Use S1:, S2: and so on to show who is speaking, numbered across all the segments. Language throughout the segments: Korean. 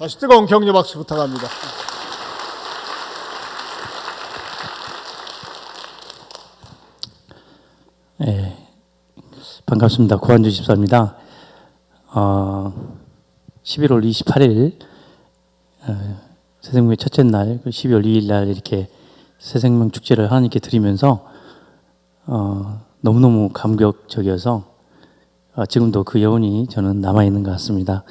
S1: 다시 뜨거운 격려 박수 부탁합니다.
S2: 예, 반갑습니다. 구한주 집사입니다. 어, 11월 28일 어, 새생명 첫째 날, 12월 2일 날 이렇게 새생명 축제를 하나님께 드리면서 어, 너무너무 감격적이어서 어, 지금도 그 여운이 저는 남아 있는 것 같습니다.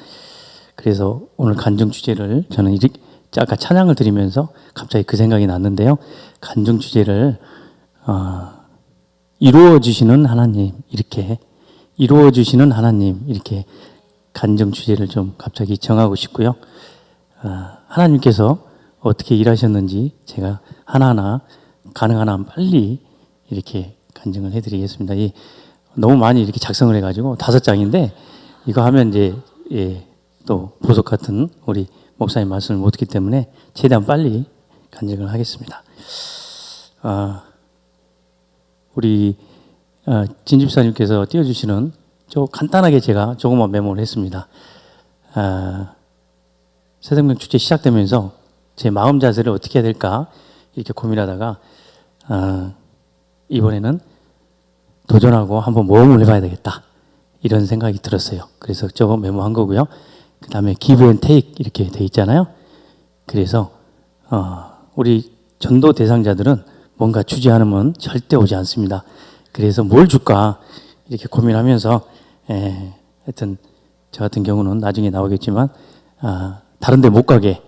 S2: 그래서 오늘 간증 주제를 저는 이렇게 아까 찬양을 드리면서 갑자기 그 생각이 났는데요. 간증 주제를 어, 이루어 주시는 하나님 이렇게 이루어 주시는 하나님 이렇게 간증 주제를 좀 갑자기 정하고 싶고요. 아, 하나님께서 어떻게 일하셨는지 제가 하나하나 가능한 한 빨리 이렇게 간증을 해드리겠습니다. 이 너무 많이 이렇게 작성을 해가지고 다섯 장인데 이거 하면 이제 예, 또 보석 같은 우리 목사님 말씀을 못 듣기 때문에 최대한 빨리 간증을 하겠습니다. 아, 우리 어, 진 집사님께서 띄워주시는 저 간단하게 제가 조금만 메모를 했습니다. 아, 새생명 축제 시작되면서 제 마음 자세를 어떻게 해야 될까 이렇게 고민하다가 아, 이번에는 도전하고 한번 모험을 해봐야 되겠다 이런 생각이 들었어요. 그래서 저거 메모한 거고요. 그 다음에 기브 앤 테이크 이렇게 돼 있잖아요. 그래서 어, 우리 전도 대상자들은 뭔가 주지 않으면 절대 오지 않습니다. 그래서 뭘 줄까 이렇게 고민하면서 에, 하여튼 저 같은 경우는 나중에 나오겠지만 아, 다른데 못 가게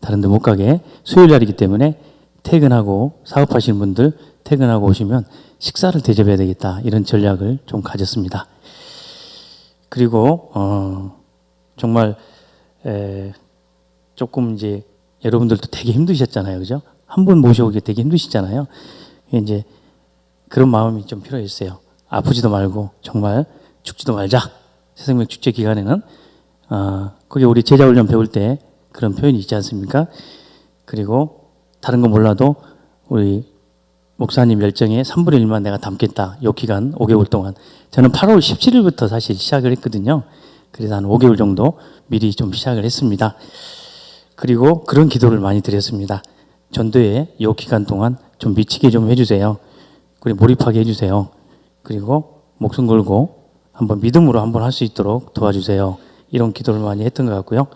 S2: 다른데 못 가게 수요일 날이기 때문에 퇴근하고 사업하시는 분들 퇴근하고 오시면 식사를 대접해야 되겠다 이런 전략을 좀 가졌습니다. 그리고 어, 정말 에, 조금 이제 여러분들도 되게 힘드셨잖아요, 그죠? 한 분 모셔오기 되게 힘드시잖아요. 이제 그런 마음이 좀 필요했어요. 아프지도 말고 정말 죽지도 말자. 새생명 축제 기간에는 어, 거기 우리 제자 훈련 배울 때 그런 표현이 있지 않습니까? 그리고 다른 거 몰라도 우리 목사님 열정에 3분의 1만 내가 담겠다. 요 기간 5개월 동안. 저는 8월 17일부터 사실 시작을 했거든요. 그래서 한 5개월 정도 미리 좀 시작을 했습니다. 그리고 그런 기도를 많이 드렸습니다. 전도에 요 기간 동안 좀 미치게 좀 해주세요. 그리고 몰입하게 해주세요. 그리고 목숨 걸고 한번 믿음으로 한번 할 수 있도록 도와주세요. 이런 기도를 많이 했던 것 같고요.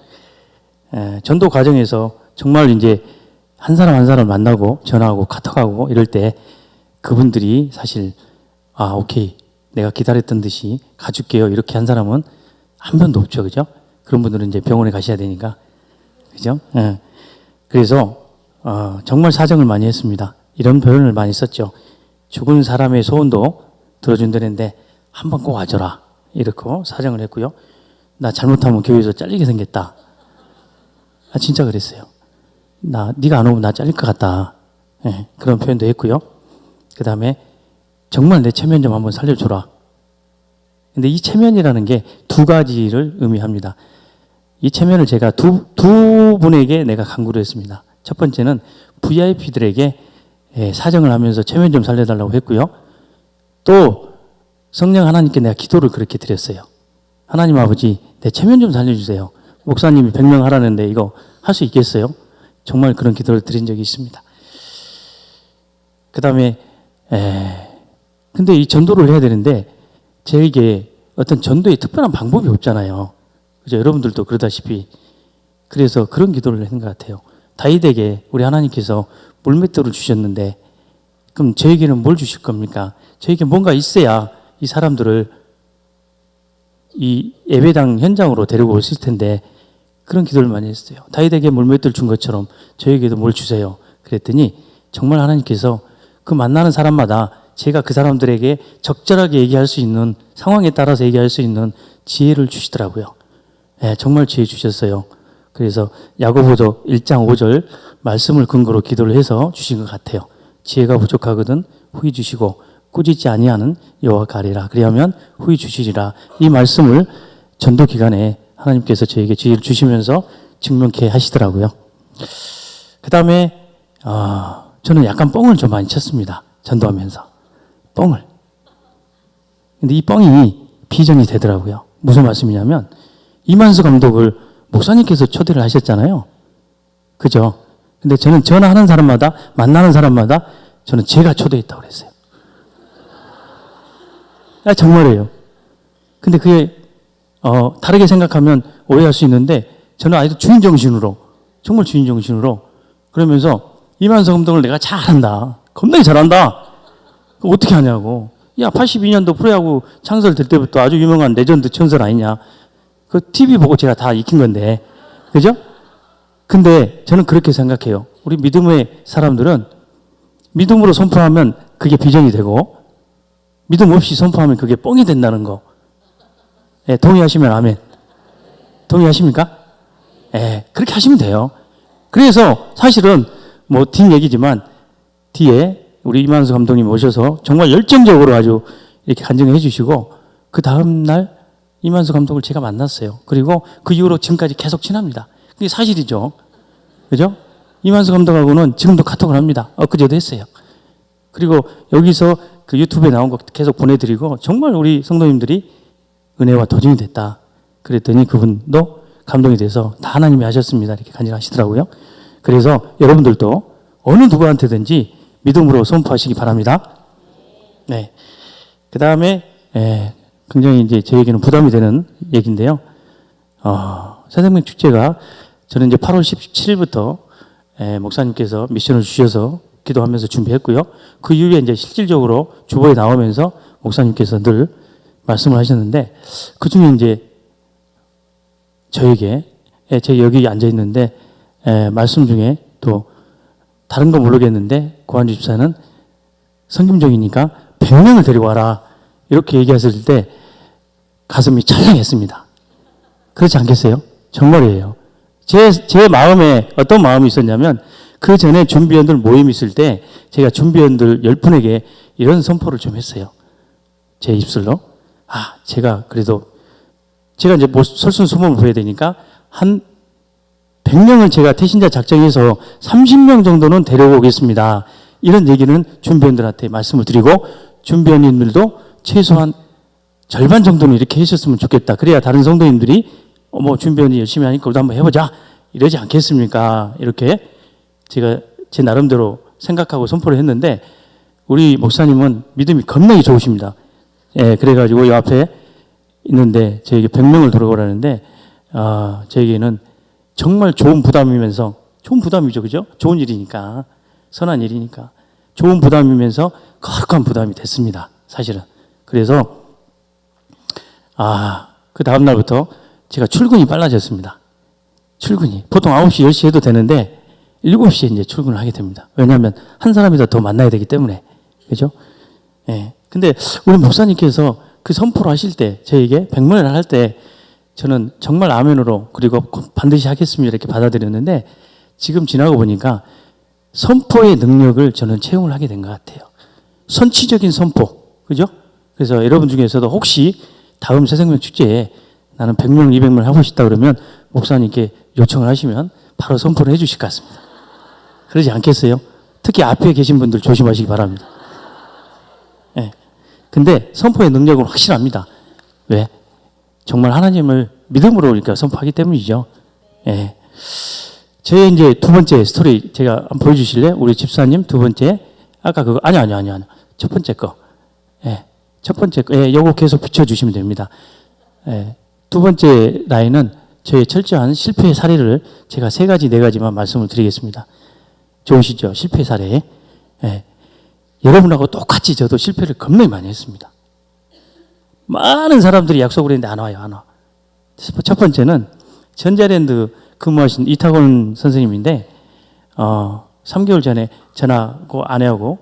S2: 에, 전도 과정에서 정말 이제 한 사람 한 사람 만나고 전화하고 카톡하고 이럴 때 그분들이 사실 아 오케이 내가 기다렸던 듯이 가줄게요 이렇게 한 사람은 한 번도 없죠 그죠? 그런 분들은 이제 병원에 가셔야 되니까 그죠? 예. 그래서 어, 정말 사정을 많이 했습니다. 이런 표현을 많이 썼죠. 죽은 사람의 소원도 들어준다는데 한 번 꼭 와줘라 이렇게 사정을 했고요. 나 잘못하면 교회에서 잘리게 생겼다. 아 진짜 그랬어요. 나 네가 안 오면 나 잘릴 것 같다. 예, 그런 표현도 했고요. 그 다음에 정말 내 체면 좀 한번 살려줘라. 근데 이 체면이라는 게 두 가지를 의미합니다. 이 체면을 제가 두, 두 분에게 내가 강구를 했습니다. 첫 번째는 VIP들에게 예, 사정을 하면서 체면 좀 살려달라고 했고요. 또 성령 하나님께 내가 기도를 그렇게 드렸어요. 하나님 아버지, 내 체면 좀 살려주세요. 목사님이 100명 하라는데 이거 할 수 있겠어요? 정말 그런 기도를 드린 적이 있습니다. 그 다음에, 근데 이 전도를 해야 되는데, 저에게 어떤 전도의 특별한 방법이 없잖아요. 그죠? 여러분들도 그러다시피. 그래서 그런 기도를 했는 것 같아요. 다윗에게 우리 하나님께서 물맷돌을 주셨는데, 그럼 저에게는 뭘 주실 겁니까? 저에게 뭔가 있어야 이 사람들을 이 예배당 현장으로 데리고 오실 텐데, 그런 기도를 많이 했어요. 다윗에게 물맷돌 준 것처럼 저에게도 뭘 주세요. 그랬더니 정말 하나님께서 그 만나는 사람마다 제가 그 사람들에게 적절하게 얘기할 수 있는 상황에 따라서 얘기할 수 있는 지혜를 주시더라고요. 예, 정말 지혜 주셨어요. 그래서 야고보서 1장 5절 말씀을 근거로 기도를 해서 주신 것 같아요. 지혜가 부족하거든 후히 주시고 꾸짖지 아니하는 여호와 가리라. 그리하면 후히 주시리라. 이 말씀을 전도 기간에 하나님께서 저에게 지혜를 주시면서 증명케 하시더라고요. 그 다음에 아, 저는 약간 뻥을 좀 많이 쳤습니다. 전도하면서 뻥을. 근데 이 뻥이 비전이 되더라고요. 무슨 말씀이냐면 이만수 감독을 목사님께서 초대를 하셨잖아요. 그죠? 근데 저는 전화하는 사람마다 만나는 사람마다 저는 제가 초대했다고 그랬어요. 아, 정말이에요. 근데 그게 어, 다르게 생각하면 오해할 수 있는데 저는 아직도 주인 정신으로 정말 주인 정신으로 그러면서 이만석 감독을 내가 잘한다. 겁나게 잘한다. 어떻게 하냐고. 야, 82년도 프로야구 창설될 때부터 아주 유명한 레전드 전설 아니냐. 그 TV 보고 제가 다 익힌 건데. 그죠? 근데 저는 그렇게 생각해요. 우리 믿음의 사람들은 믿음으로 선포하면 그게 비전이 되고 믿음 없이 선포하면 그게 뻥이 된다는 거. 예, 동의하시면 아멘. 동의하십니까? 예, 그렇게 하시면 돼요. 그래서 사실은 뭐 뒷 얘기지만 뒤에 우리 이만수 감독님 오셔서 정말 열정적으로 아주 이렇게 간증해 주시고 그 다음 날 이만수 감독을 제가 만났어요. 그리고 그 이후로 지금까지 계속 친합니다. 그게 사실이죠. 그죠? 이만수 감독하고는 지금도 카톡을 합니다. 엊그제도 했어요. 그리고 여기서 그 유튜브에 나온 거 계속 보내드리고 정말 우리 성도님들이 은혜와 도전이 됐다. 그랬더니 그분도 감동이 돼서 다 하나님이 하셨습니다. 이렇게 간증하시더라고요. 그래서 여러분들도 어느 누구한테든지 믿음으로 선포하시기 바랍니다. 네. 그 다음에, 예, 굉장히 이제 저에게는 부담이 되는 얘기인데요. 어, 새생명 축제가 저는 이제 8월 17일부터 예, 목사님께서 미션을 주셔서 기도하면서 준비했고요. 그 이후에 이제 실질적으로 주보에 나오면서 목사님께서 늘 말씀을 하셨는데 그 중에 이제 저에게 예, 제가 여기 앉아 있는데 예, 말씀 중에 또 다른 건 모르겠는데 고한주 집사는 성김종이니까 100명을 데리고 와라 이렇게 얘기했을 때 가슴이 찰랑했습니다. 그렇지 않겠어요? 정말이에요. 제, 제 마음에 어떤 마음이 있었냐면 그 전에 준비원들 모임 있을 때 제가 준비원들 열 분에게 이런 선포를 좀 했어요. 제 입술로. 아, 제가 그래도 제가 이제 뭐 설순수범을 보여야 되니까 한 100명을 제가 태신자 작정해서 30명 정도는 데려오겠습니다. 이런 얘기는 준비원들한테 말씀을 드리고 준비원님들도 최소한 절반 정도는 이렇게 하셨으면 좋겠다. 그래야 다른 성도님들이 어, 뭐 준비원이 열심히 하니까 우리도 한번 해보자. 이러지 않겠습니까? 이렇게 제가 제 나름대로 생각하고 선포를 했는데 우리 목사님은 믿음이 겁나게 좋으십니다. 예, 그래가지고 이 앞에 있는데 저에게 100명을 들어오라는데 아, 저에게는 정말 좋은 부담이면서 좋은 부담이죠, 그죠? 좋은 일이니까 선한 일이니까 좋은 부담이면서 거룩한 부담이 됐습니다, 사실은. 그래서 아, 그 다음 날부터 제가 출근이 빨라졌습니다. 출근이 보통 9시, 10시 해도 되는데 7시에 이제 출근을 하게 됩니다. 왜냐하면 한 사람이더 더 만나야 되기 때문에. 그죠? 예. 근데 우리 목사님께서 그 선포를 하실 때, 저에게 백문을 할 때, 저는 정말 아멘으로, 그리고 반드시 하겠습니다. 이렇게 받아들였는데, 지금 지나고 보니까 선포의 능력을 저는 체험을 하게 된 것 같아요. 선취적인 선포. 그죠? 그래서 여러분 중에서도 혹시 다음 새생명 축제에 나는 100명, 200명 하고 싶다 그러면 목사님께 요청을 하시면 바로 선포를 해 주실 것 같습니다. 그러지 않겠어요? 특히 앞에 계신 분들 조심하시기 바랍니다. 예. 근데 선포의 능력은 확실합니다. 왜? 정말 하나님을 믿음으로 우리가 선포하기 때문이죠. 예. 저의 이제 두 번째 스토리 제가 한번 보여주실래요? 우리 집사님 두 번째. 아까 그거, 아니, 아니, 아니, 아니. 첫 번째 거. 예. 첫 번째 거. 예, 요거 계속 비춰주시면 됩니다. 예. 두 번째 라인은 저의 철저한 실패의 사례를 제가 세 가지, 네 가지만 말씀을 드리겠습니다. 좋으시죠? 실패 사례. 예. 여러분하고 똑같이 저도 실패를 겁나게 많이 했습니다. 많은 사람들이 약속을 했는데 안 와요, 안 와. 첫 번째는 전자랜드 근무하신 이탁원 선생님인데, 어, 3개월 전에 전화하고 아내하고,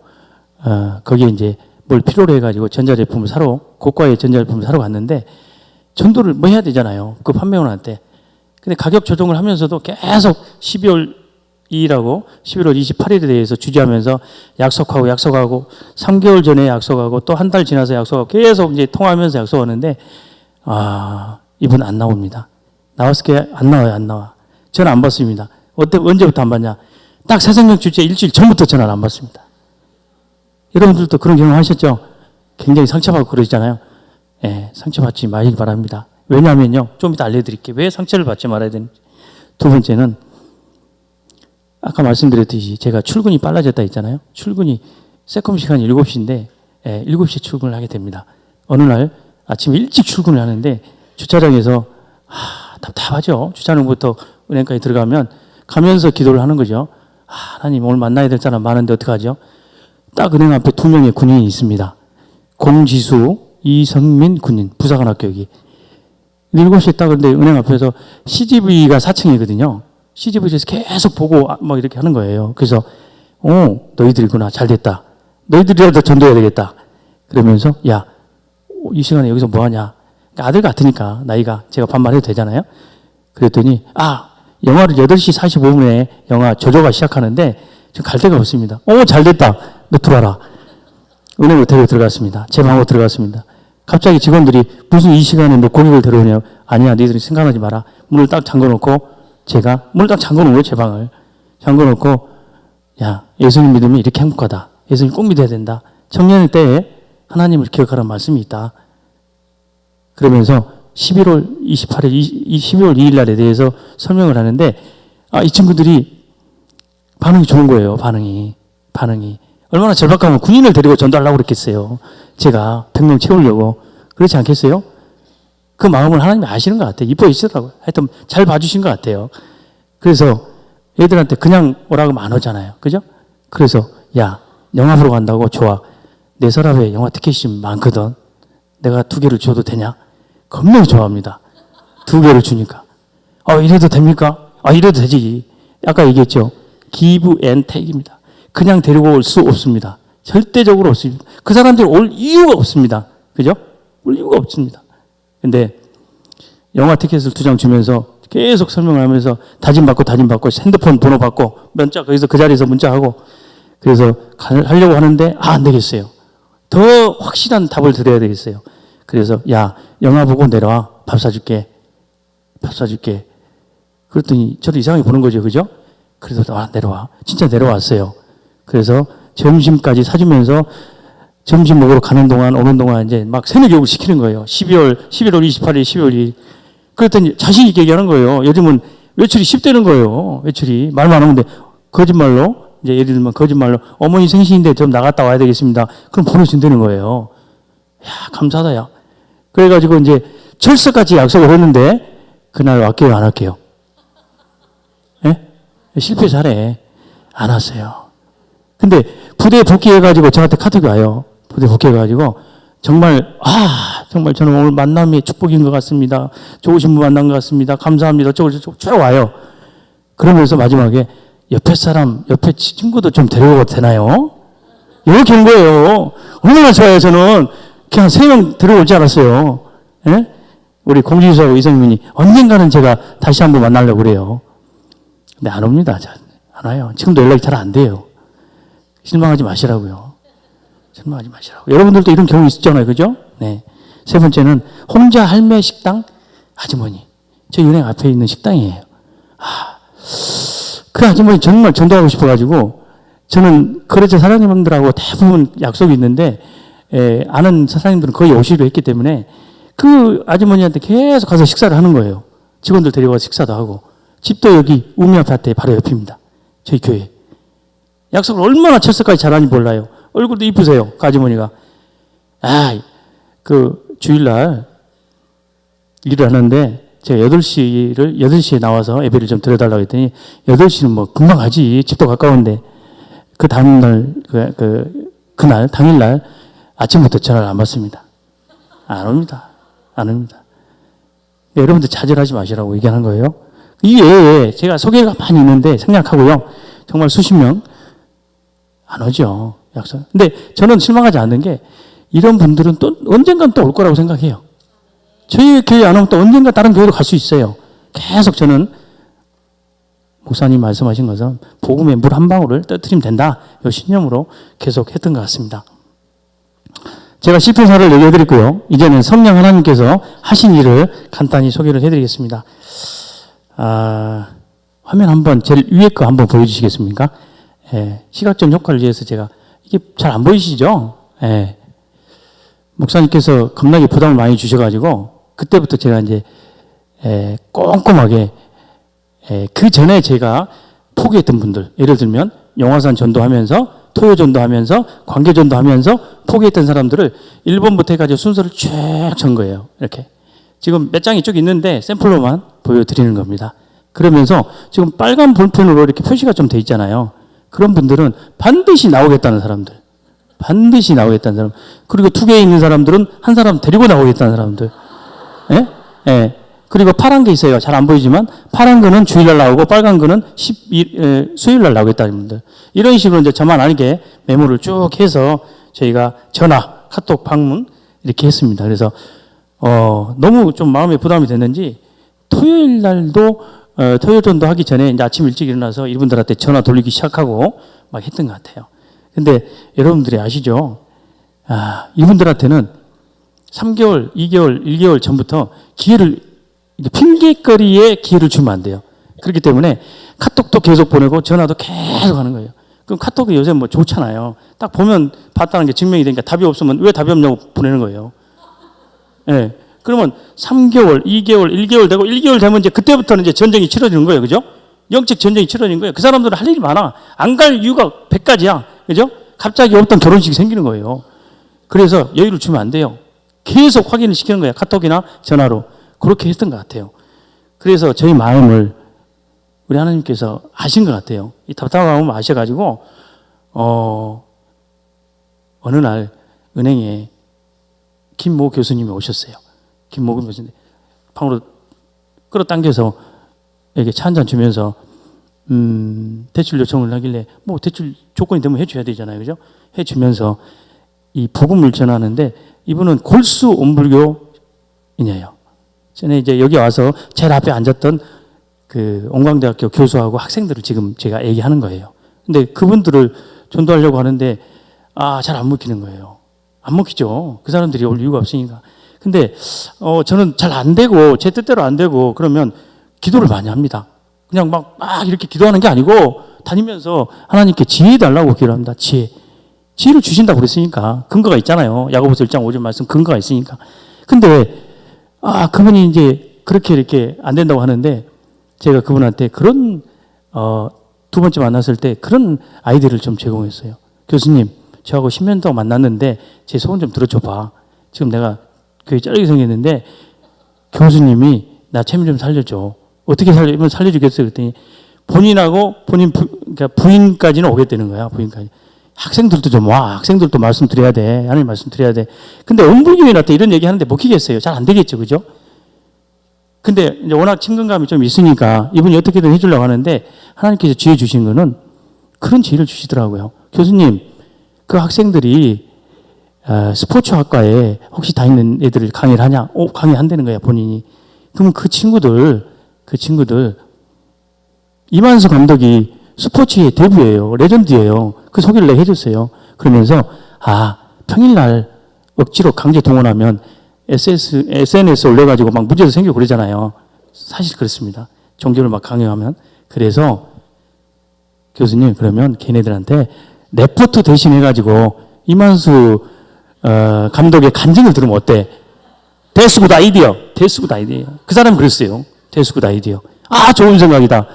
S2: 어, 거기에 이제 뭘 필요로 해가지고 전자제품을 사러, 고가의 전자제품을 사러 갔는데, 전도를 뭐 해야 되잖아요. 그 판매원한테. 근데 가격 조정을 하면서도 계속 12월 2일하고 11월 28일에 대해서 주지하면서 약속하고 약속하고 3개월 전에 약속하고 또 한 달 지나서 약속하고 계속 이제 통화하면서 약속하는데 아 이분 안 나옵니다. 나왔을 게 안 나와요 안 나와. 전화 안 받습니다. 어때 언제부터 안 받냐? 딱 새생명 주제 일주일 전부터 전화를 안 받습니다. 여러분들도 그런 경험 하셨죠? 굉장히 상처받고 그러시잖아요. 예, 상처받지 마시기 바랍니다. 왜냐하면요. 좀 이따 알려드릴게요. 왜 상처를 받지 말아야 되는지. 두 번째는 아까 말씀드렸듯이 제가 출근이 빨라졌다 했잖아요. 출근이 세컴 시간이 7시인데 예, 7시에 출근을 하게 됩니다. 어느 날 아침 일찍 출근을 하는데 주차장에서 아, 답답하죠. 주차장부터 은행까지 들어가면 가면서 기도를 하는 거죠. 아, 하나님 오늘 만나야 될 사람 많은데 어떡하죠? 딱 은행 앞에 두 명의 군인이 있습니다. 공지수, 이성민 군인, 부사관학교 여기. 일곱 시에 딱 근데 은행 앞에서 CGV가 4층이거든요. CGV에서 계속 보고 아, 막 이렇게 하는 거예요. 그래서 어 너희들이구나 잘 됐다. 너희들이라도 전도해야 되겠다. 그러면서 야 이 시간에 여기서 뭐 하냐? 아들 같으니까 나이가 제가 반말해도 되잖아요. 그랬더니 아 영화를 8시 45분에 영화 조조가 시작하는데 지금 갈 데가 없습니다. 오잘 됐다. 너 들어와라. 은행으로 데리고 들어갔습니다. 제 방으로 들어갔습니다. 갑자기 직원들이 무슨 이 시간에 너 고객을 데려오냐? 아니야, 너희들이 생각하지 마라. 문을 딱 잠궈놓고 제가 문을 딱 잠궈놓은 거예요, 제 방을. 잠궈놓고 야, 예수님 믿으면 이렇게 행복하다. 예수님 꼭 믿어야 된다. 청년의 때에 하나님을 기억하라는 말씀이 있다. 그러면서 11월 28일, 12월 2일 날에 대해서 설명을 하는데 아, 이 친구들이 반응이 좋은 거예요, 반응이. 반응이. 얼마나 절박하면 군인을 데리고 전도하려고 그랬겠어요. 제가 100명 채우려고. 그렇지 않겠어요? 그 마음을 하나님이 아시는 것 같아요. 이뻐지시더라고요. 하여튼 잘 봐주신 것 같아요. 그래서 애들한테 그냥 오라고 안 오잖아요. 그죠? 그래서 야, 영화 보러 간다고 좋아. 내 서랍에 영화 티켓이 좀 많거든. 내가 두 개를 줘도 되냐? 겁나 좋아합니다. 두 개를 주니까. 아, 이래도 됩니까? 아, 이래도 되지. 아까 얘기했죠. 기브 앤 택입니다. 그냥 데리고 올 수 없습니다. 절대적으로 없습니다. 그 사람들 올 이유가 없습니다. 그죠? 올 이유가 없습니다. 근데 영화 티켓을 두 장 주면서 계속 설명을 하면서 다짐 받고 다짐 받고 핸드폰 번호 받고 문자 거기서 그 자리에서 문자하고 그래서 가- 하려고 하는데 아, 안 되겠어요. 더 확실한 답을 드려야 되겠어요. 그래서 야 영화 보고 내려와 밥 사줄게 밥 사줄게 그랬더니 저도 이상하게 보는 거죠 그죠? 그래서 아 내려와 진짜 내려왔어요. 그래서 점심까지 사주면서 점심 먹으러 가는 동안 오는 동안 이제 막 교육을 시키는 거예요. 12월 11월 28일 12월 2일 그랬더니 자신 있게 얘기하는 거예요. 요즘은 외출이 10대는 거예요. 외출이 말만 하는데 거짓말로 이제 예를 들면 거짓말로 어머니 생신인데 좀 나갔다 와야 되겠습니다. 그럼 보내준다는 거예요. 야 감사하다 야. 그래가지고 이제 철석같이 약속을 했는데 그날 왔게요 안 할게요. 예? 실패 잘해. 안 왔어요. 근데 부대에 복귀해가지고 저한테 카톡이 와요. 부대 복귀해가지고 정말 아 정말 저는 오늘 만남이 축복인 것 같습니다. 좋으신 분 만난 것 같습니다. 감사합니다. 어쩌고 저쩌고 쭉 와요. 그러면서 마지막에 옆에 사람 옆에 친구도 좀 데려가도 되나요? 이렇게 한 거예요. 얼마나 좋아요 저는 그냥 세 명 데려오지 않았어요. 예? 우리 공지수하고 이성민이 언젠가는 제가 다시 한번 만나려고 그래요. 근데 안 옵니다. 잘. 안 와요. 지금도 연락이 잘 안 돼요. 실망하지 마시라고요. 실망하지 마시라고. 여러분들도 이런 경우 있었잖아요. 그죠? 네. 세 번째는 홍자 할매 식당 아주머니. 저 은행 앞에 있는 식당이에요. 아, 그 아주머니 정말 전도하고 싶어가지고 저는 거래처 사장님들하고 대부분 약속이 있는데 에, 아는 사장님들은 거의 오시기로 했기 때문에 그 아주머니한테 계속 가서 식사를 하는 거예요. 직원들 데리고 가서 식사도 하고 집도 여기 우미 아파트에 바로 옆입니다. 저희 교회. 약속을 얼마나 철석까지 잘하는지 몰라요. 얼굴도 이쁘세요. 그 아주머니가. 아, 그 주일날 일을 하는데 제가 8시를 8시에 나와서 예배를 좀 드려 달라고 했더니 8시는 뭐 금방 가지. 집도 가까운데 그 다음 날 그, 그 그날 당일 날 아침부터 전화를 안 받습니다. 안 옵니다. 안 옵니다. 여러분들 좌절하지 마시라고 얘기하는 거예요. 이 외에 제가 소개가 많이 있는데 생략하고요. 정말 수십 명 안 오죠. 약속. 근데 저는 실망하지 않는 게 이런 분들은 또 언젠간 또 올 거라고 생각해요. 저희 교회 안 오면 또 언젠가 다른 교회로 갈 수 있어요. 계속 저는 목사님 말씀하신 것은 복음의 물 한 방울을 떠뜨리면 된다. 이 신념으로 계속 했던 것 같습니다. 제가 시편사를 얘기해 드렸고요. 이제는 성령 하나님께서 하신 일을 간단히 소개를 해 드리겠습니다. 아, 화면 한번 제일 위에 거 한번 보여주시겠습니까? 예, 시각적 효과를 위해서 제가 이게 잘 안 보이시죠? 예. 목사님께서 겁나게 부담을 많이 주셔가지고 그때부터 제가 이제 에, 꼼꼼하게 에, 그 전에 제가 포기했던 분들 예를 들면 영화산 전도하면서 토요 전도하면서 관계 전도하면서 포기했던 사람들을 1번부터 해가지고 순서를 쭉전 거예요. 이렇게 지금 몇 장이 쭉 있는데 샘플로만 보여드리는 겁니다. 그러면서 지금 빨간 볼펜으로 이렇게 표시가 좀 돼 있잖아요. 그런 분들은 반드시 나오겠다는 사람들. 반드시 나오겠다는 사람. 그리고 두개 있는 사람들은 한 사람 데리고 나오겠다는 사람들. 예? 예. 그리고 파란 게 있어요. 잘 안 보이지만 파란 거는 주일날 나오고 빨간 거는 12, 에, 수요일날 나오겠다는 분들. 이런 식으로 이제 저만 알게 메모를 쭉 해서 저희가 전화, 카톡, 방문 이렇게 했습니다. 그래서 어, 너무 좀 마음에 부담이 됐는지 토요일 날도 어, 토요일 전도 하기 전에 이제 아침 일찍 일어나서 이분들한테 전화 돌리기 시작하고 막 했던 것 같아요. 근데 여러분들이 아시죠? 아, 이분들한테는 3개월, 2개월, 1개월 전부터 기회를 핑계거리에 기회를 주면 안 돼요. 그렇기 때문에 카톡도 계속 보내고 전화도 계속 하는 거예요. 그럼 카톡이 요새 뭐 좋잖아요. 딱 보면 봤다는 게 증명이 되니까 답이 없으면 왜 답이 없냐고 보내는 거예요. 예. 그러면 3개월, 2개월, 1개월 되고 1개월 되면 이제 그때부터는 이제 전쟁이 치러지는 거예요. 그죠? 영적 전쟁이 치러지는 거예요. 그 사람들은 할 일이 많아. 안 갈 이유가 100가지야. 그죠? 갑자기 없던 결혼식이 생기는 거예요. 그래서 여유를 주면 안 돼요. 계속 확인을 시키는 거예요. 카톡이나 전화로. 그렇게 했던 것 같아요. 그래서 저희 마음을 우리 하나님께서 아신 것 같아요. 이 답답함을 아셔가지고, 어, 어느 날 은행에 김모 교수님이 오셨어요. 김모 교수님. 방으로 끌어당겨서 이렇게 차 한 잔 주면서, 음, 대출 요청을 하길래, 뭐 대출 조건이 되면 해줘야 되잖아요. 그죠? 해주면서 이 복음을 전하는데 이분은 골수 온불교인이에요. 전에 이제 여기 와서 제일 앞에 앉았던 그 온광대학교 교수하고 학생들을 지금 제가 얘기하는 거예요. 근데 그분들을 전도하려고 하는데 아, 잘 안 먹히는 거예요. 안 먹히죠. 그 사람들이 올 이유가 없으니까. 근데 어, 저는 잘 안 되고 제 뜻대로 안 되고 그러면 기도를 많이 합니다. 그냥 막, 막 이렇게 기도하는 게 아니고 다니면서 하나님께 지혜 달라고 기도합니다. 지혜. 지혜를 주신다고 그랬으니까 근거가 있잖아요. 야고보서 1장 5절 말씀 근거가 있으니까. 근데 아, 그분이 이제 그렇게 이렇게 안 된다고 하는데 제가 그분한테 그런 어, 두 번째 만났을 때 그런 아이디어를 좀 제공했어요. 교수님, 저하고 10년 동안 만났는데 제 소원 좀 들어줘 봐. 지금 내가 교회 쩌르게 생겼는데 교수님이 나 채무 좀 살려줘. 어떻게 살려, 살려주겠어요? 그랬더니 본인하고 본인 부, 그러니까 부인까지는 오겠다는 거야. 부인까지. 학생들도 좀 와. 학생들도 말씀드려야 돼. 하나님 말씀드려야 돼. 근데 엄불교인한테 이런 얘기 하는데 먹히겠어요? 잘 안 되겠죠. 그죠? 근데 이제 워낙 친근감이 좀 있으니까 이분이 어떻게든 해주려고 하는데 하나님께서 지혜 주신 거는 그런 지혜를 주시더라고요. 교수님, 그 학생들이 어, 스포츠학과에 혹시 다니는 애들을 강의를 하냐? 오, 강의 한다는 거야, 본인이. 그러면 그 친구들, 그 친구들, 이만수 감독이 스포츠의 대부예요. 레전드예요. 그 소개를 내가 해줬어요. 그러면서, 아, 평일날 억지로 강제 동원하면 SS, SNS에 올려가지고 막 문제도 생기고 그러잖아요. 사실 그렇습니다. 종교를 막 강요하면. 그래서 교수님, 그러면 걔네들한테 레포트 대신 해가지고 이만수 어, 감독의 간증을 들으면 어때? 대수굿 아이디어. 대수굿 아이디어. 그 사람 그랬어요. 대수굿 아이디어. 아, 좋은 생각이다.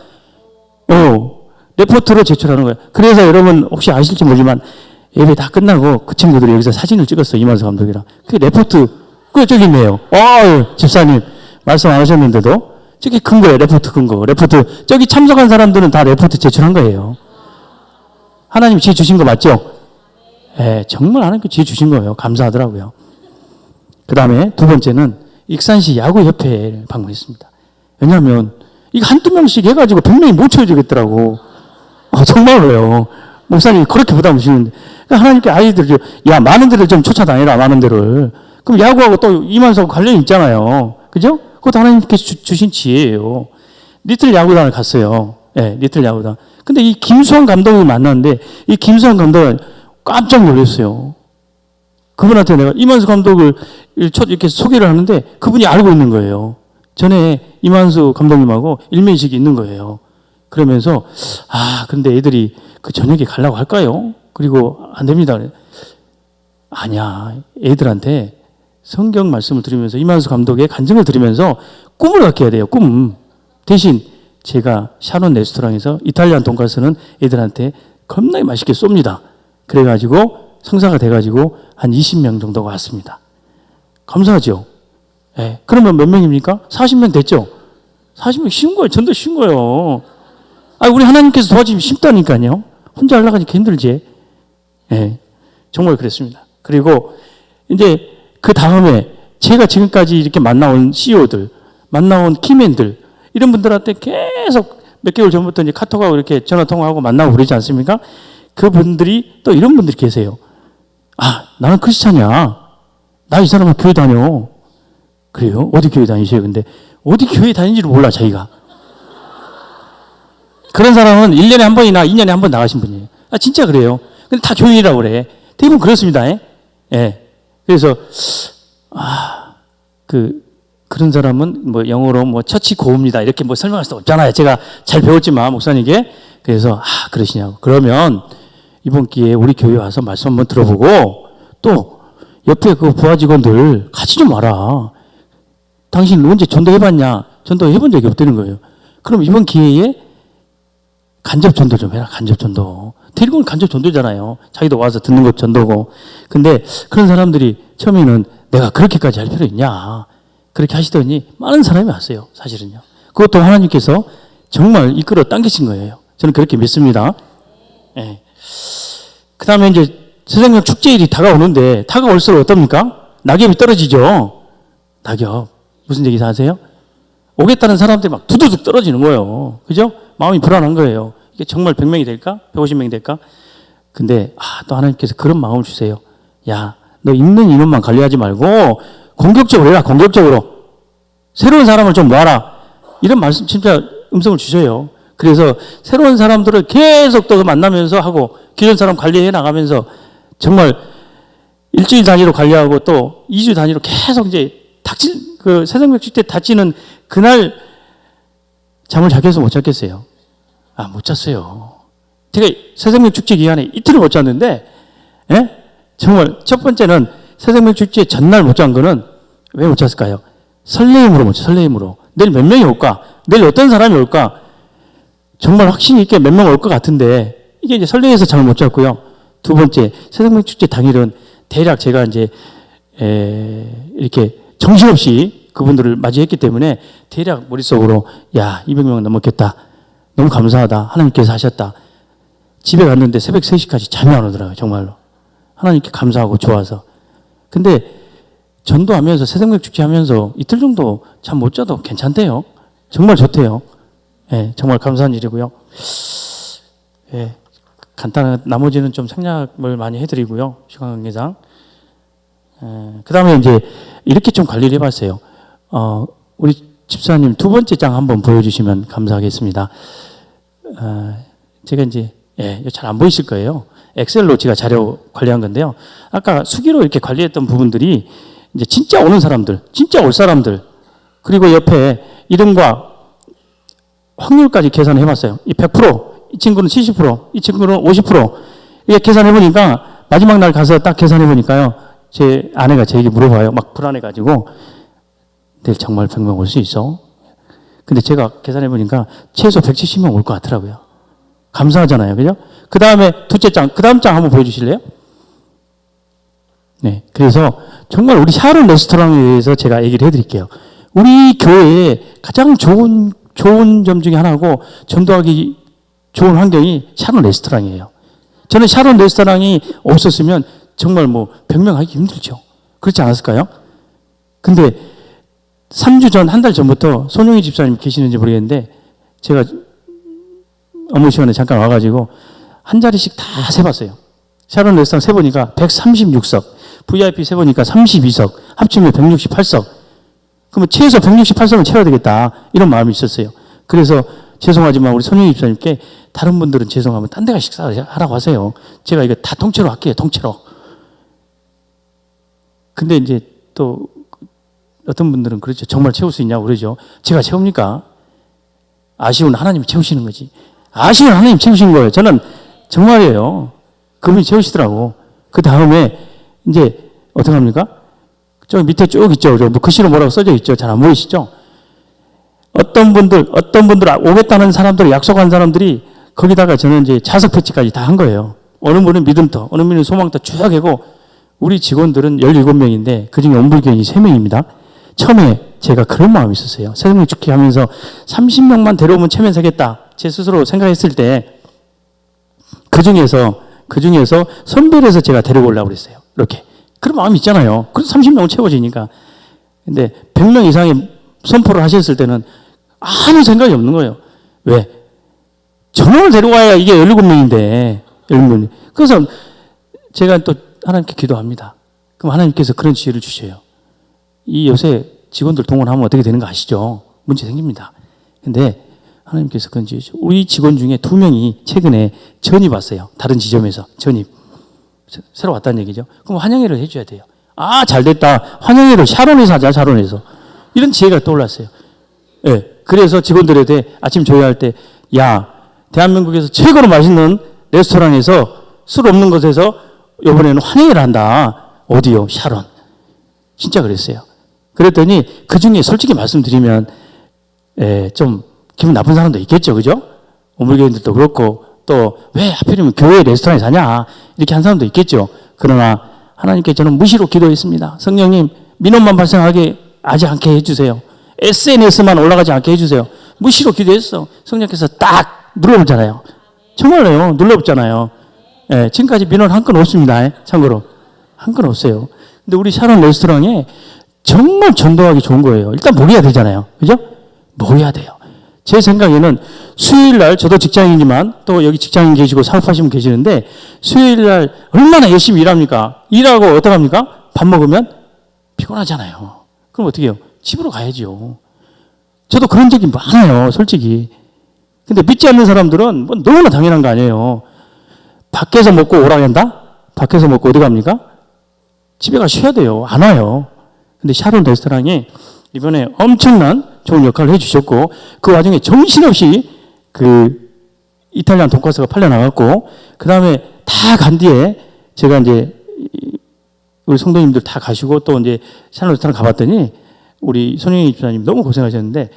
S2: 어, 레포트로 제출하는 거예요. 그래서 여러분 혹시 아실지 모르지만 예배 다 끝나고 그 친구들이 여기서 사진을 찍었어요. 이만수 감독이랑. 그게 레포트, 그게 저기 있네요. 아 집사님, 말씀 안 하셨는데도 저기 큰 거예요. 레포트 큰 거. 레포트. 저기 참석한 사람들은 다 레포트 제출한 거예요. 하나님 지혜 주신 거 맞죠? 예, 정말 하나님께 지혜 주신 거예요. 감사하더라고요. 그 다음에 두 번째는 익산시 야구협회를 방문했습니다. 왜냐하면 이거 한두 명씩 해가지고 100명이 못 채워주겠더라고. 아, 정말로요. 목사님이 그렇게 부담 주시는데. 그러니까 하나님께 아이들, 야, 많은 데를 좀 쫓아다니라, 많은 데를. 그럼 야구하고 또 이만수하고 관련이 있잖아요. 그죠? 그것도 하나님께서 주, 주신 지혜예요. 리틀 야구단을 갔어요. 예, 네, 리틀 야구단. 근데 이 김수환 감독을 만났는데, 이 김수환 감독은 깜짝 놀랐어요. 그분한테 내가 이만수 감독을 이렇게 소개를 하는데 그분이 알고 있는 거예요. 전에 이만수 감독님하고 일면식이 있는 거예요. 그러면서 아 근데 애들이 그 저녁에 가려고 할까요? 그리고 안 됩니다. 아니야 애들한테 성경 말씀을 들으면서 이만수 감독의 간증을 들으면서 꿈을 갖게 해야 돼요. 꿈. 대신 제가 샤론 레스토랑에서 이탈리안 돈가스는 애들한테 겁나게 맛있게 쏩니다. 그래가지고 성사가 돼가지고 한 20명 정도가 왔습니다. 감사하죠. 예. 그러면 몇 명입니까? 40명 됐죠? 40명 쉬운 거예요. 전도 쉬운 거예요. 아, 우리 하나님께서 도와주시면 쉽다니까요. 혼자 하려니까 힘들지. 예. 정말 그랬습니다. 그리고 이제 그 다음에 제가 지금까지 이렇게 만나온 CEO들, 만나온 키맨들, 이런 분들한테 계속 몇 개월 전부터 이제 카톡하고 이렇게 전화 통화하고 만나고 그러지 않습니까? 그분들이 또 이런 분들이 계세요. 아, 나는 크리스찬이야. 나 이 사람은 교회 다녀. 그래요? 어디 교회 다니세요? 근데 어디 교회 다니는지를 몰라, 자기가. 그런 사람은 1년에 한 번이나 2년에 한 번 나가신 분이에요. 아, 진짜 그래요. 근데 다 교인이라고 그래. 대부분 그렇습니다. 예. 예. 그래서, 아, 그, 그런 사람은 뭐 영어로 뭐 처치 고입니다. 이렇게 뭐 설명할 수 없잖아요. 제가 잘 배웠지만, 목사님께. 그래서, 아, 그러시냐고. 그러면 이번 기회에 우리 교회 와서 말씀 한번 들어보고 또 옆에 그 부하 직원들 같이 좀 와라. 당신 언제 전도해봤냐? 전도해본 적이 없다는 거예요. 그럼 이번 기회에 간접 전도 좀 해라. 간접 전도. 데리고 온 간접 전도잖아요. 자기도 와서 듣는 것 전도고. 근데 그런 사람들이 처음에는 내가 그렇게까지 할 필요 있냐. 그렇게 하시더니 많은 사람이 왔어요. 사실은요. 그것도 하나님께서 정말 이끌어 당기신 거예요. 저는 그렇게 믿습니다. 예. 그 다음에 이제 세상력 축제일이 다가오는데 다가올수록 어떻습니까? 낙엽이 떨어지죠. 낙엽. 무슨 얘기 아세요? 오겠다는 사람들이 막 두두둑 떨어지는 거예요. 그죠? 마음이 불안한 거예요. 이게 정말 100명이 될까? 150명이 될까? 근데 아, 또 하나님께서 그런 마음을 주세요. 야, 너 있는 인원만 관리하지 말고 공격적으로 해라. 공격적으로. 새로운 사람을 좀 모아라. 이런 말씀 진짜 음성을 주셔요. 그래서 새로운 사람들을 계속 또 만나면서 하고 기존 사람 관리해 나가면서 정말 일주일 단위로 관리하고 또 2주 단위로 계속 이제 닥칠 그 새생명 축제 닥치는 그날 잠을 자겠어 못 잤겠어요? 아, 못 잤어요. 제가 새생명 축제 기간에 이틀을 못 잤는데, 예? 정말 첫 번째는 새생명 축제 전날 못 잔 거는 왜 못 잤을까요? 설레임으로 못 잤어요. 설레임으로. 내일 몇 명이 올까? 내일 어떤 사람이 올까? 정말 확신 있게 몇 명 올 것 같은데, 이게 이제 설레해서 잠을 못 잤고요. 두 번째, 새생명 축제 당일은 대략 제가 이제, 에, 이렇게 정신없이 그분들을 맞이했기 때문에 대략 머릿속으로 야 200명 넘었겠다. 너무 감사하다. 하나님께서 하셨다. 집에 갔는데 새벽 3시까지 잠이 안 오더라고요. 정말로. 하나님께 감사하고 좋아서. 근데 전도하면서 새생명 축제 하면서 이틀 정도 잠 못 자도 괜찮대요. 정말 좋대요. 예, 정말 감사한 일이고요. 예, 간단한 나머지는 좀 생략을 많이 해드리고요. 시간 관계상. 그 다음에 이제 이렇게 좀 관리를 해봤어요. 어, 우리 집사님 두 번째 장 한번 보여주시면 감사하겠습니다. 어, 제가 이제 예, 잘 안 보이실 거예요. 엑셀로 제가 자료 관리한 건데요. 아까 수기로 이렇게 관리했던 부분들이 이제 진짜 오는 사람들, 진짜 올 사람들, 그리고 옆에 이름과 확률까지 계산해 봤어요. 이 100%, 이 친구는 70%, 이 친구는 50%. 이게 계산해 보니까 마지막 날 가서 딱 계산해 보니까요. 제 아내가 제게 물어봐요. 막 불안해 가지고 내일 정말 100명 올 수 있어? 근데 제가 계산해 보니까 최소 170명 올 것 같더라고요. 감사하잖아요. 그죠? 그 다음에 둘째 장, 그 다음 장 한번 보여주실래요? 네. 그래서 정말 우리 샤론 레스토랑에 대해서 제가 얘기를 해드릴게요. 우리 교회에 가장 좋은, 좋은 점 중에 하나고 전도하기 좋은 환경이 샤론 레스토랑이에요. 저는 샤론 레스토랑이 없었으면 정말 뭐 100명 하기 힘들죠. 그렇지 않았을까요? 근데 3주 전, 한 달 전부터 손용희 집사님 계시는지 모르겠는데 제가 업무 시간에 잠깐 와가지고 한 자리씩 다 세봤어요. 샤론 레스토랑 세보니까 136석, VIP 세보니까 32석, 합치면 168석. 그러면 최소 168석은 채워야 되겠다. 이런 마음이 있었어요. 그래서 죄송하지만 우리 손용희 집사님께 다른 분들은 죄송하면 딴 데 가 식사하라고 하세요. 제가 이거 다 통째로 할게요. 통째로. 근데 이제 또 어떤 분들은 그렇죠. 정말 채울 수 있냐고 그러죠. 제가 채웁니까? 아쉬운 하나님이 채우시는 거지. 아쉬운 하나님 채우신 거예요. 저는 정말이에요. 그분이 채우시더라고. 그 다음에 이제 어떻게 합니까? 저 밑에 쭉 있죠. 저 글씨로 뭐라고 써져 있죠. 잘 안 보이시죠? 어떤 분들, 어떤 분들 오겠다는 사람들, 약속한 사람들이 거기다가 저는 이제 자석 배치까지 다 한 거예요. 어느 분은 믿음터, 어느 분은 소망터 쭉 하고 우리 직원들은 17명인데 그중에 온불교인이 3명입니다. 처음에 제가 그런 마음이 있었어요. 세상을 죽게 하면서 30명만 데려오면 체면 서겠다. 제 스스로 생각했을 때 그 중에서 그 중에서 선별해서 제가 데리고 오려고 그랬어요. 이렇게. 그런 마음이 있잖아요. 그래서 30명은 채워지니까. 근데 100명 이상의 선포를 하셨을 때는 아무 생각이 없는 거예요. 왜? 전원을 데려와야 이게 17명인데, 17명. 그래서 제가 또 하나님께 기도합니다. 그럼 하나님께서 그런 지혜를 주셔요. 이 요새 직원들 동원하면 어떻게 되는 거 아시죠? 문제 생깁니다. 근데 하나님께서 그런 지혜. 우리 직원 중에 두 명이 최근에 전입 왔어요. 다른 지점에서 전입. 새- 새로 왔다는 얘기죠. 그럼 환영회를 해줘야 돼요. 아, 잘 됐다. 환영회를 샤론에서 하자, 샤론에서. 이런 지혜가 떠올랐어요. 예. 그래서 직원들한테 아침 조회할 때, 야, 대한민국에서 최고로 맛있는 레스토랑에서 술 없는 곳에서 이번에는 환영회를 한다. 어디요? 샤론. 진짜 그랬어요. 그랬더니 그 중에 솔직히 말씀드리면, 예, 좀 기분 나쁜 사람도 있겠죠. 그죠? 오물교인들도 그렇고, 또 왜 하필이면 교회 레스토랑에 사냐? 이렇게 한 사람도 있겠죠. 그러나 하나님께 저는 무시로 기도했습니다. 성령님, 민원만 발생하게 하지 않게 해주세요. SNS만 올라가지 않게 해주세요. 무시로 기도했어. 성령께서 딱 눌러보잖아요. 정말로요. 눌러보잖아요. 예, 지금까지 민원 한 건 없습니다. 예, 참고로. 한 건 없어요. 근데 우리 샤론 레스토랑에 정말 전도하기 좋은 거예요. 일단 먹여야 되잖아요. 그죠? 먹여야 돼요. 제 생각에는 수요일 날 저도 직장인이지만 또 여기 직장인 계시고 사업하시는 분 계시는데 수요일 날 얼마나 열심히 일합니까? 일하고 어떡합니까? 밥 먹으면 피곤하잖아요. 그럼 어떻게 해요? 집으로 가야죠. 저도 그런 적이 많아요. 솔직히. 근데 믿지 않는 사람들은 뭐 너무나 당연한 거 아니에요. 밖에서 먹고 오라 한다? 밖에서 먹고 어디 갑니까? 집에 가 쉬어야 돼요. 안 와요. 근데 샤론 레스토랑이 이번에 엄청난 좋은 역할을 해주셨고 그 와중에 정신없이 그 이탈리안 돈가스가 팔려 나갔고 그 다음에 다 간 뒤에 제가 이제 이- 우리 성도님들 다 가시고 또 이제 레스토랑 가봤더니 우리 손영희 집사님 너무 고생하셨는데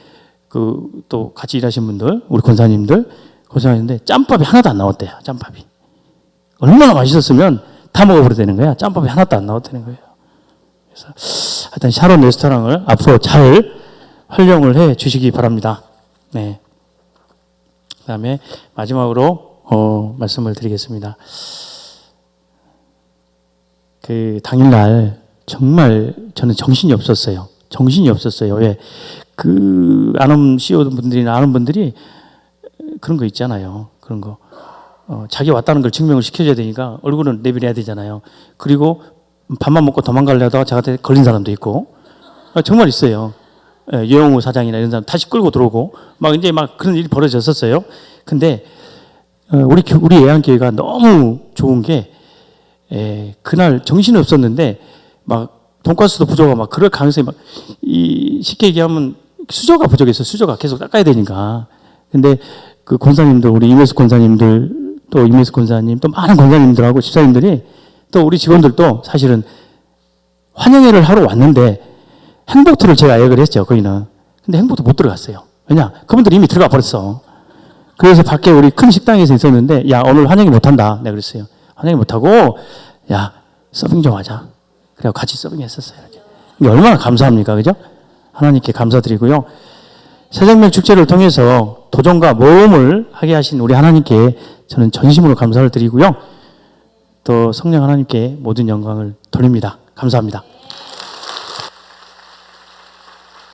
S2: 그 또 같이 일하신 분들 우리 권사님들 고생하셨는데 짬밥이 하나도 안 나왔대요. 짬밥이 얼마나 맛있었으면 다 먹어버려야 되는 거야. 짬밥이 하나도 안 나왔다는 거예요. 그래서 하여튼 샤론 레스토랑을 앞으로 잘 활용을 해 주시기 바랍니다. 네. 그 다음에 마지막으로 어, 말씀을 드리겠습니다. 그 당일날 정말 저는 정신이 없었어요. 정신이 없었어요. 왜? 그 아는 CEO 분들이나 아는 분들이 그런 거 있잖아요. 그런 거. 어, 자기 왔다는 걸 증명을 시켜줘야 되니까 얼굴은 내비려야 되잖아요. 그리고 밥만 먹고 도망가려다가 저한테 걸린 사람도 있고 아, 정말 있어요. 예, 유영우 사장이나 이런 사람 다시 끌고 들어오고 막 이제 막 그런 일이 벌어졌었어요. 근데 어, 우리 교- 우리 예안교회가 너무 좋은 게 에, 그날 정신이 없었는데 막 돈가스도 부족하고 막 그럴 가능성이 막 이 쉽게 얘기하면 수저가 부족해서 수저가 계속 닦아야 되니까. 근데 그 권사님들 우리 임혜수 권사님들 또 임혜수 권사님 또 많은 권사님들하고 집사님들이 또 우리 직원들도 사실은 환영회를 하러 왔는데 행복투를 제가 예약을 했죠 거기는. 근데 행복투 못 들어갔어요. 왜냐 그분들이 이미 들어가 버렸어. 그래서 밖에 우리 큰 식당에서 있었는데 야 오늘 환영회 못 한다 내가 그랬어요. 환영회 못 하고 야 서빙 좀 하자. 그래서 같이 서빙 했었어요. 이렇게. 이게 얼마나 감사합니까, 그죠? 하나님께 감사드리고요. 새생명 축제를 통해서 도전과 모험을 하게 하신 우리 하나님께 저는 전심으로 감사를 드리고요. 또 성령 하나님께 모든 영광을 돌립니다. 감사합니다.